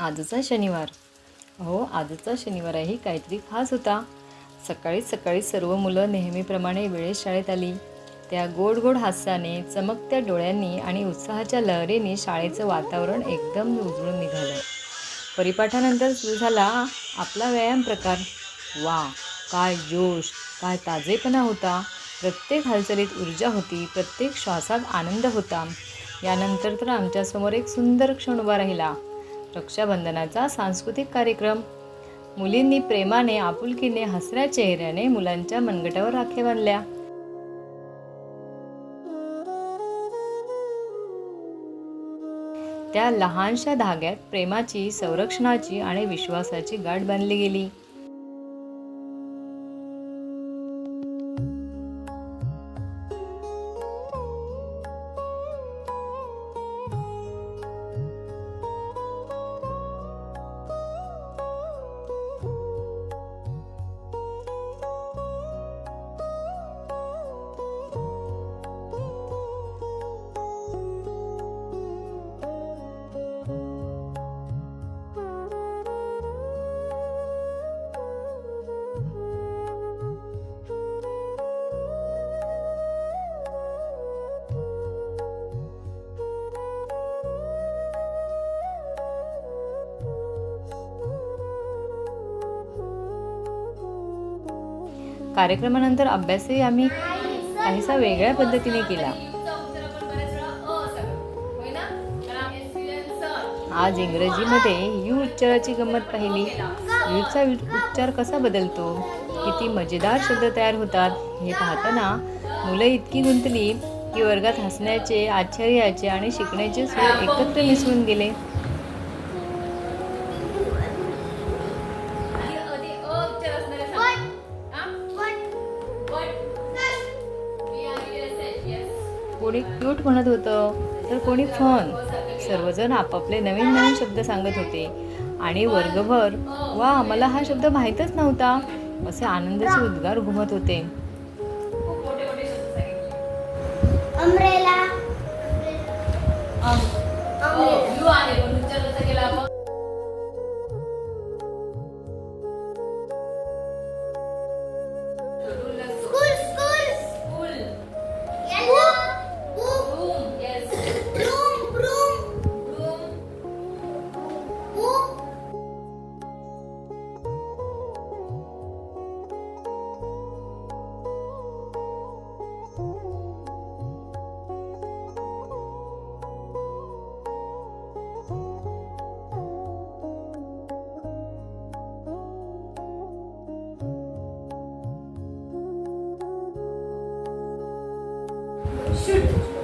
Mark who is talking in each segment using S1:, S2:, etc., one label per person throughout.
S1: आजचा शनिवार. हो आजचा शनिवारही काहीतरी खास होता. सकाळी सकाळी सर्व मुलं नेहमीप्रमाणे वेळेत शाळेत आली. त्या गोड गोड हास्याने चमकत्या डोळ्यांनी आणि उत्साहाच्या लहरीने शाळेचं वातावरण एकदम उजळून निघालं. परिपाठानंतर सुरू झाला आपला व्यायाम प्रकार. वा काय जोश काय ताजेपणा होता. प्रत्येक हालचालीत ऊर्जा होती प्रत्येक श्वासात आनंद होता. यानंतर तर आमच्यासमोर एक सुंदर क्षण उभा राहिला. रक्षाबंधनाचा सांस्कृतिक कार्यक्रम. मुलींनी प्रेमाने आपुलकीने हसऱ्या चेहऱ्याने मुलांच्या मनगटावर राखे बांधल्या. त्या लहानशा धाग्यात प्रेमाची संरक्षणाची आणि विश्वासाची गाठ बांधली गेली. कार्यक्रमानंतर अभ्यासही आम्ही काहीसा वेगळ्या पद्धतीने केला. आज इंग्रजीमध्ये यू उच्चाराची गंमत पाहिली. यूचा उच्चार कसा बदलतो? किती मजेदार शब्द तयार होतात. हे पाहताना मुलं इतकी गुंतली की वर्गात हसण्याचे आश्चर्याचे आणि शिकण्याचे सूर एकत्र मिसळून गेले. कोणी क्यूट म्हणत होतं तर कोणी फन सर्वजण आपापले नवीन नवीन शब्द सांगत होते. आणि वर्गभर वा आम्हाला हा शब्द माहीतच नव्हता. असे आनंदाचे उद्गार घुमत होते.
S2: अमरेला. Good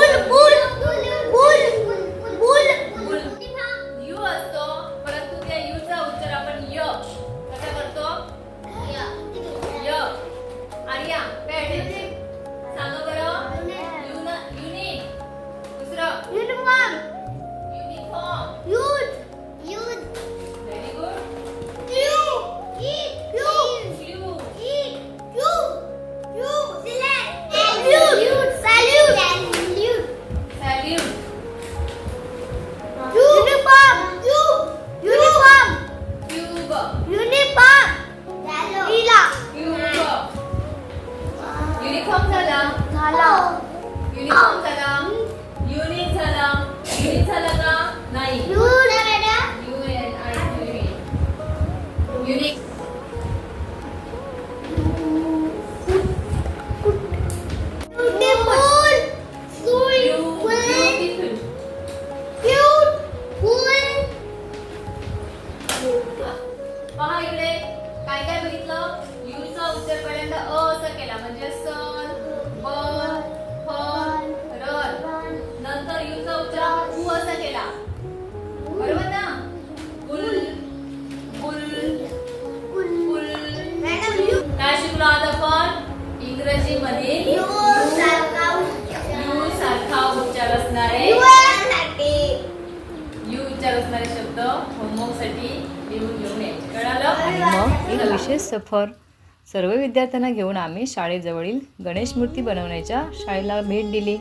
S3: Bulbul. झाला
S2: झाला
S3: युनिफॉर्म झाला
S1: मग एक विशेष सफर. सर्व विद्यार्थ्यांना घेऊन आम्ही शाळेजवळील गणेश मूर्ती बनवण्याच्या शाळेला भेट दिली.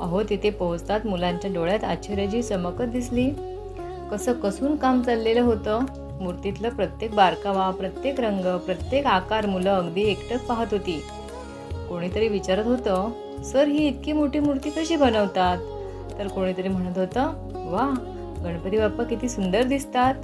S1: अहो तिथे पोहोचतात मुलांच्या डोळ्यात आश्चर्याची चमकत दिसली. कसं कसून काम चाललेलं होतं? मूर्तीतलं प्रत्येक बारकावा प्रत्येक रंग प्रत्येक आकार मुलं अगदी एकटक पाहत होती. कोणीतरी विचारत होतं सर ही इतकी मोठी मूर्ती कशी बनवतात? तर कोणीतरी म्हणत होतं वा गणपती बाप्पा किती सुंदर दिसतात.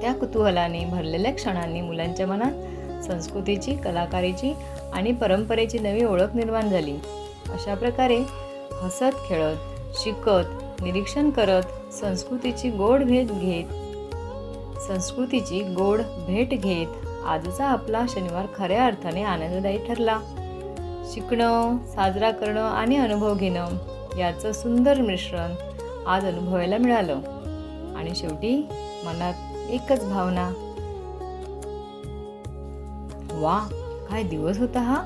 S1: त्या कुतूहलाने भरलेल्या क्षणांनी मुलांच्या मनात संस्कृतीची कलाकारीची आणि परंपरेची नवी ओळख निर्माण झाली. अशा प्रकारे हसत खेळत शिकत निरीक्षण करत संस्कृतीची गोड भेट घेत संस्कृतीची गोड भेट घेत आजचा आपला शनिवार खऱ्या अर्थाने आनंददायी ठरला. शिकणं साजरा करणं आणि अनुभव घेणं याचं सुंदर मिश्रण आज अनुभवायला मिळालं. आणि शेवटी मनात एकच भावना. वा! काय दिवस होता हा?